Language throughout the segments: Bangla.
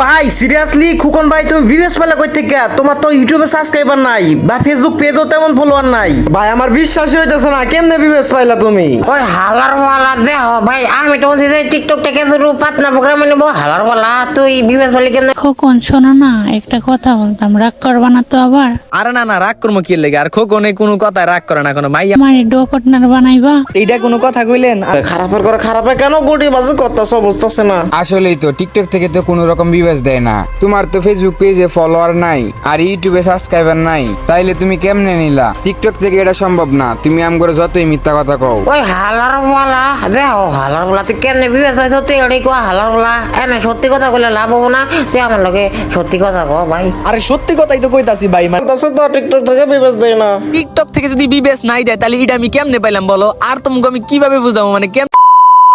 ভাই সিরিয়াসলি খুকন ভাই তুমি ভিউজ পেলে কই থেকে? তোমার তো ইউটিউবে সাবস্ক্রাইবার নাই বা ফেসবুক পেজও তেমন ফলোয়ার নাই। ভাই আমার বিশ্বাস হইতেছে না কেমনে ভিউজ পাইলা তুমি? ওই হালার ওয়ালা দেহ ভাই আমি তো বলছি যে টিকটক থেকে শুরু পাতনা প্রোগ্রাম নেব হালার ওয়ালা তুই বিবেশ বলি কেন খোকন শোনো না একটা কথা বলতাম রাগ করবা না তো আবার? আরে না না রাগ করব কি লেগে? আর খোকনে কোনো কথা রাগ করে না কোনো মাইয়া। আমার ডো পার্টনার বানাইবা? এইটা কোনো কথা কইলেন? আর খারাপের করে খারাপে কেন গুটি বাজে কথা সব বুঝতেছে না। আসলেই তো টিকটক থেকে তো কোনো রকম বিবেচ দেয় না। তোমার তো ফেসবুক পেজে ফলোয়ার নাই আর ইউটিউবে সাবস্ক্রাইবার নাই। তাইলে তুমি কেমনে নিলা? টিকটক থেকে এটা সম্ভব না। তুমি আম করে যতই মিথ্যা কথা কও। ওই হালার ওয়ালা দেহ হালার ওয়ালা তুই কেমনে বিবেশ পাইছ তুই এটাই কোয়া হালার ওয়ালা এনে সত্যি কথা কইলে লাভ হব না। তুই আমার লগে সত্যি কথা কো ভাই। আরে সত্যি কথাই তো কইতাছি ভাই মানে করতেছে তো টিকটক থেকে ভিউজ দেয় না। টিকটক থেকে যদি বিবেস নাই দেয় তাহলে এটা আমি কেমনে পাইলাম বলো? আর তোমাকে আমি কীভাবে বুঝাবো? মানে কেম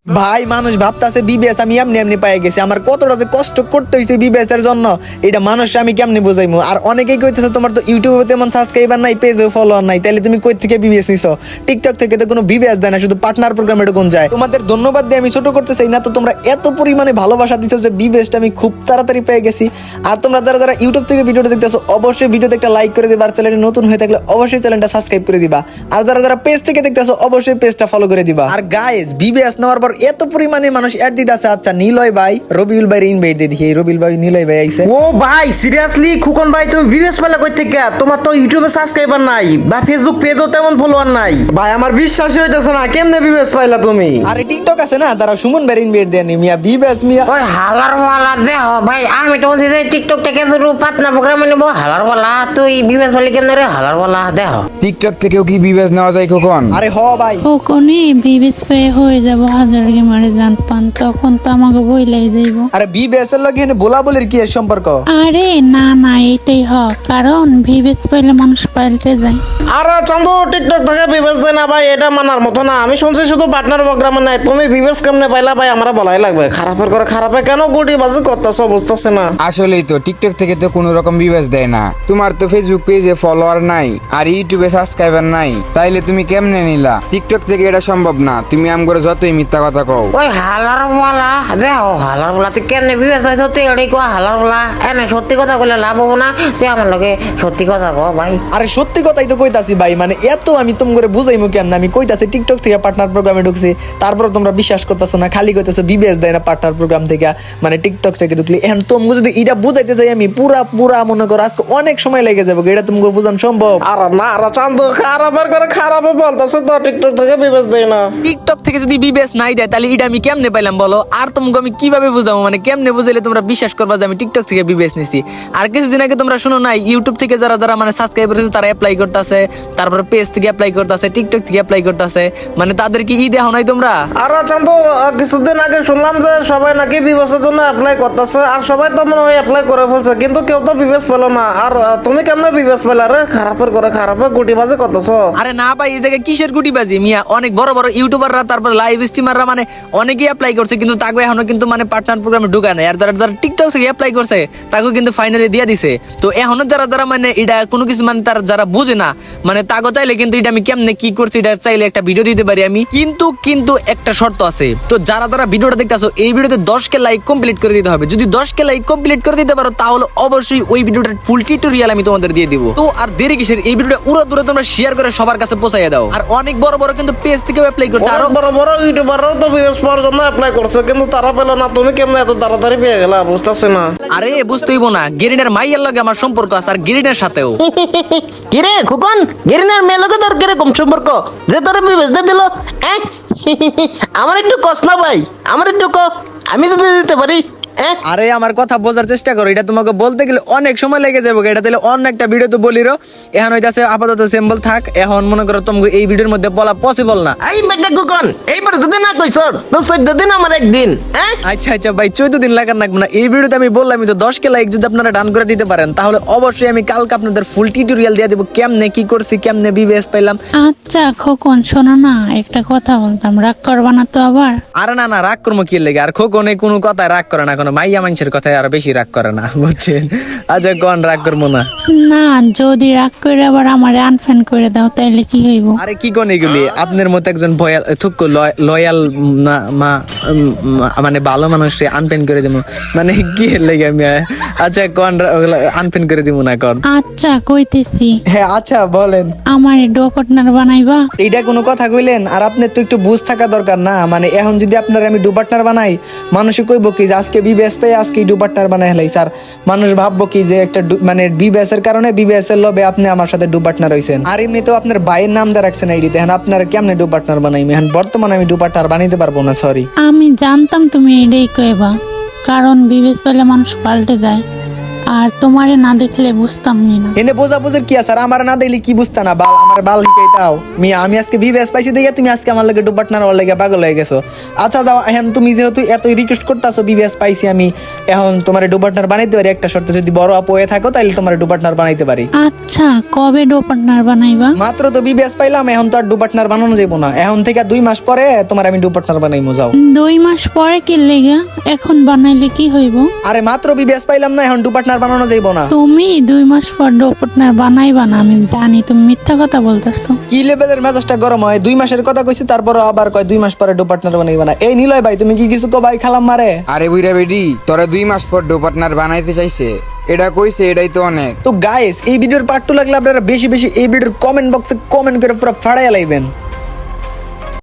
ভাই, মানুষ ভাবতাছে বিবেস আমি এমনি এমনি পাই গেছি। আমার কতটা যে কষ্ট করতে হয়েছে বিবেস এর জন্য, এটা মানুষ আমি কেমনে বুঝাইমু? আর অনেকেই কইতেছে, তোমার তো ইউটিউবে তেমন সাবস্ক্রাইবার নাই পেজে ফলোয়ার নাই তাহলে তুমি কই থেকে বিবেস নিছো? টিকটক থেকে তো কোনো বিবেস দেয় না, শুধু পার্টনার প্রোগ্রাম এরকম যায়। তোমাদের ধন্যবাদ দিয়ে আমি ছোট করতে চাই না, তো তোমরা এত পরিমাণে ভালোবাসা দিছো যে বিবেসটা আমি খুব তাড়াতাড়ি পেয়ে গেছি। আর তোমরা যারা যারা ইউটিউব থেকে ভিডিওটা দেখতেছো, অবশ্যই ভিডিওতে একটা লাইক করে দিবা, আর চ্যানেলে নতুন হয়ে থাকলে অবশ্যই চ্যানেলটা সাবস্ক্রাইব করে দিবা। আর যারা যারা পেজ থেকে দেখতেছো, অবশ্যই পেজটা ফলো করে দিবা। আর গাইস বিবিএস নেওয়ার পর এত পরিমাণে মানুষ অ্যাড দিতেছে আচ্ছা নিলয় ভাই রবিউল ভাই ইনভাইট দিয়ে দেখি এই রবিউল ভাই নিলয় ভাই আইছে। ও ভাই সিরিয়াসলি খুকন ভাই তুমি ভিউজ পেলে কই থেকে? তোমার তো ইউটিউবে সাবস্ক্রাইবার নাই বা ফেসবুক পেজও তেমন ফলোয়ার নাই। ভাই আমার বিশ্বাসই হইতেছে না কেমনে ভিউজ পাইলা তুমি? আরে টিকটক আছে না? তারা সুমন ভাই ইনভাইট দেয় নি মিয়া বিবিএস মিয়া। ওই হালার ওয়ালা দেহ ভাই আমি তো বলছি যে টিকটক থেকে শুরু পাতনা প্রোগ্রাম নেব হালার ওয়ালা তুই বিবেশ বলি কেন রে? হালার ওয়ালা দেহ। টিকটক থেকেও কি বিবেচ নেওয়া যায় খোকন? আরে হ ভাই। খোকনে বিবিস পেয়ে হয়ে যাব হাজার গেমারে জান পান তখন তো আমাকে বইলাই যাইব আরে বিবিএস এর লগে বলা বলির কি এর সম্পর্ক? আরে না না এটাই হ কারণ ভিবেস পাইলে মানুষ পাল্টে যায়। আর চান্দু টিকটক থেকে ভিউজ দেয় না ভাই এটা মানার মতো না। আমি শুনছি শুধু পার্টনার প্রোগ্রামে নাই তুমি কেমনে পাইলা ভাই আমরা বলাই লাগবে। খারাপের করে খারাপে কেন গুটি বাজে করতেছ বুঝতেছে না। আসলেই তো টিকটক থেকে তো কোনো রকম বিবেচ দেয় না। তোমার তো ফেসবুক পেজে ফলোয়ার নাই আর ইউটিউবে সাবস্ক্রাইবার নাই। তাইলে তুমি কেমনে নিলা? টিকটক থেকে এটা সম্ভব না। তুমি আম করে যতই মিথ্যা কথা কও। ওই হালার দেহ হালার ওয়ালা তুই তুই এটাই কোয়া হালার ওয়ালা এনে সত্যি কথা কইলে লাভ হব না তুই আমার লগে সত্যি কথা কো ভাই। আরে সত্যি কথাই তো কইতাছি ভাই মানে এত আমি তুম করে বুঝাইমু কেমন? আমি কইতাছি টিকটক থেকে পার্টনার প্রোগ্রামে ঢুকছি তারপর তোমরা বিশ্বাস করতেছো না খালি কইতেছো বিবিএস দেয় না পার্টনার প্রোগ্রাম থেকে মানে টিকটক থেকে ঢুকলি। এখন তুমি যদি এটা বুঝাইতে যাই আমি পুরা পুরা মনে করো আজকে অনেক সময় লেগে যাবে এটা তুমি বুঝান সম্ভব? আর না আর চান্দু খারাপের করে খারাপে বলতেছে তো টিকটক থেকে ভিউজ দেয় না। টিকটক থেকে যদি বিবেস নাই দেয় তাহলে এটা আমি কেমনে পাইলাম বলো? আর তোমাকে আমি কীভাবে বুঝাবো? মানে কেমনে বুঝাইলে তোমরা বিশ্বাস করবা যে আমি টিকটক থেকে বিবেস নিছি? আর কিছুদিন আগে তোমরা শুনো না ইউটিউব থেকে যারা যারা মানে সাবস্ক্রাইব করেছে তারা অ্যাপ্লাই করতেছে তারপরে পেজ থেকে অ্যাপ্লাই করতেছে টিকটক থেকে অ্যাপ্লাই করতেছে। মানে তাদের কি ই দেখো নাই তোমরা? আর চান্দু কিছুদিন আগে শুনলাম যে সবাই নাকি বিবেচের জন্য অ্যাপ্লাই করতেছে আর সবাই তো মনে হয় অ্যাপ্লাই করে ফেলছে কিন্তু কেউ তো বিবেচ পেল না। আর তুমি কেমনে বিবেচ পেলা রে? খারাপের করে খারাপে গুটি বাজে করতেছো। আরে না ভাই এই জায়গায় কিসের গুটিবাজি? মিয়া অনেক বড় বড় ইউটিউবাররা তারপর লাইভ স্ট্রিমাররা মানে অনেকেই অ্যাপ্লাই করছে কিন্তু তাকে এখনও কিন্তু মানে পার্টনার প্রোগ্রামে ঢুকা নেই। আর যারা যারা টিকটক থেকে অ্যাপ্লাই করছে তাকে কিন্তু ফাইনালি দিয়ে দিছে। তো এখনও যারা যারা মানে এটা কোনো কিছু মানে তার যারা বুঝে না মানে তাকে চাইলে কিন্তু এটা আমি কেমনে কি করছি এটা চাইলে একটা ভিডিও দিতে পারি আমি। কিন্তু কিন্তু একটা শর্ত আছে। তো যারা যারা ভিডিওটা দেখতেছো এই ভিডিওতে দশ কে লাইক কমপ্লিট করে দিতে হবে। যদি দশ কে লাইক কমপ্লিট করে দিতে পারো তাহলে অবশ্যই ওই ভিডিওটার ফুল টিউটোরিয়াল আমি তোমাদের দিয়ে দিব। তো আর দেরি কিসের? এই ভিডিওটা উড়ো দূরে তোমরা শেয়ার করে সবার কাছে পৌঁছাই দাও। আর অনেক বড় বড় কিন্তু পেজ থেকেও অ্যাপ্লাই করছে। আরও বড় বড় ইউটিউবাররাও তো বিবেচ পাওয়ার জন্য অ্যাপ্লাই করছে কিন্তু তারা পেল না। তুমি কেমনে এত তাড়াতাড়ি পেয়ে গেলা? বুঝতেছে না। আরে বুঝতেইব না। গিরিনের মাইয়ের লগে আমার সম্পর্ক আছে আর গিরিনের সাথেও। কিরে খুকন? গিরিনের মেয়ের লগে তোর কীরকম সম্পর্ক? যে তোর বিবেচ দিয়ে দিল হ্যাঁ? আমার একটু কস না ভাই আমার একটু ক আমি যদি দিতে পারি আরে আমার কথা বোঝার চেষ্টা করো এটা তোমাকে বলতে গেলে অনেক সময় লেগে যাবে এটা তাহলে অন্য একটা ভিডিও তো বলিরো এখন হইতাছে আপাতত সিম্বল থাক এখন মনে করো তোমাকে এই ভিডিওর মধ্যে বলা পসিবল না। এই বেটা খুকন এইবার যদি না তো চোদ্দ দিন আমার একদিন হ্যাঁ? আচ্ছা আচ্ছা ভাই চোদ্দ দিন লাগার লাগবে না। এই ভিডিওতে আমি বললাম যে দশ কে লাইক যদি আপনারা ডান করে দিতে পারেন তাহলে অবশ্যই আমি কালকে আপনাদের ফুল টিউটোরিয়াল দিয়ে দেবো কেমনে কি করছি কেমনে বিবিএস পাইলাম। আচ্ছা খোকন শোনো না একটা কথা বলতাম রাগ করবা না তো আবার? আরে না না রাগ করব কি লেগে? আর খোকনে কোনো কথায় রাগ করে না কোনো মাইয়া মানুষের কথায় আর বেশি রাগ করে না বুঝছেন? আচ্ছা কোন রাগ করব না। না যদি রাগ করে আবার আমার আনফ্যান করে দাও তাইলে কি হইব? আরে কি কোন এগুলি? আপনার মতো একজন ভয়াল থুক লয়াল মা মানে ভালো মানুষ আনপেন করে দিব মানে কি লেগে আমি আচ্ছা কোন আনপেন করে দিব না কোন আচ্ছা কইতেছি। হ্যাঁ আচ্ছা বলেন। আমার ডো পার্টনার বানাইবা? এইটা কোনো কথা কইলেন? আর আপনার তো একটু বুঝ থাকা দরকার না। মানে এখন যদি আপনার আমি ডু পার্টনার বানাই মানুষে কইব কি যে আজকে বিবিএস পেয়ে আজকে ডুবারটার মানে হেলাই স্যার মানুষ ভাববো কি যে একটা মানে বিবিএস এর কারণে বিবিএস এর লবে আপনি আমার সাথে ডুবাটনা রয়েছেন। আর এমনিতেও আপনার ভাইয়ের নাম দা রাখছেন আইডিতে। হ্যাঁ আপনার কেমনে ডুবাটনার বানাইমি বানাই এখন বর্তমানে আমি ডুবাটনার বানাইতে পারব না সরি আমি জানতাম তুমি এটাই কইবা, কারণ বিবেচ পেলে মানুষ পাল্টে যায়। আর তোমারে না দেখলে বুঝতাম না এনে বোঝা বুঝের কি আছে? আর আমার না দেখলে কি বুঝতা না? বাল আমার বাল হিকাইতাও মিয়া আমি আজকে বিবিএস পাইছি দেখে তুমি আজকে আমার লাগে ডু পার্টনার হওয়ার লাগে পাগল হয়ে গেছো। আচ্ছা যাও এখন তুমি যেহেতু এত রিকোয়েস্ট করতেছো বিবিএস পাইছি আমি এখন তোমার ডু পার্টনার বানাইতে পারি। একটা শর্ত যদি বড় আপু হয়ে থাকো তাহলে তোমার ডু পার্টনার বানাইতে পারি। আচ্ছা কবে ডো পার্টনার বানাইবা? মাত্র তো বিবিএস পাইলাম এখন তো আর ডু পার্টনার বানানো যাব না। এখন থেকে দুই মাস পরে তোমার আমি ডু পার্টনার বানাইমু যাও। দুই মাস পরে কি লেগা? এখন বানাইলে কি হইব? আরে মাত্র বিবিএস পাইলাম না এখন ডু পার্টনার বানানো যাইবো না। তুমি দুই মাস পর ডো পার্টনার বানাইবা না আমি জানি তুমি মিথ্যা কথা বলতেছো। কি লেভেলের মেজাজটা গরম হয়? দুই মাসের কথা কইছি তারপর আবার কয় দুই মাস পরে ডু বানাইবা না। এই নিলয় ভাই তুমি কি কিছু কো ভাই খালাম মারে? আরে বুইরা বেডি তোরা দুই মাস পর ডো বানাইতে চাইছে। এটা কইছে এটাই তো অনেক। তো গাইস এই ভিডিওর পার্ট টু লাগলে আপনারা বেশি বেশি এই ভিডিওর কমেন্ট বক্সে কমেন্ট করে পুরো ফাড়াইয়া লাইবেন।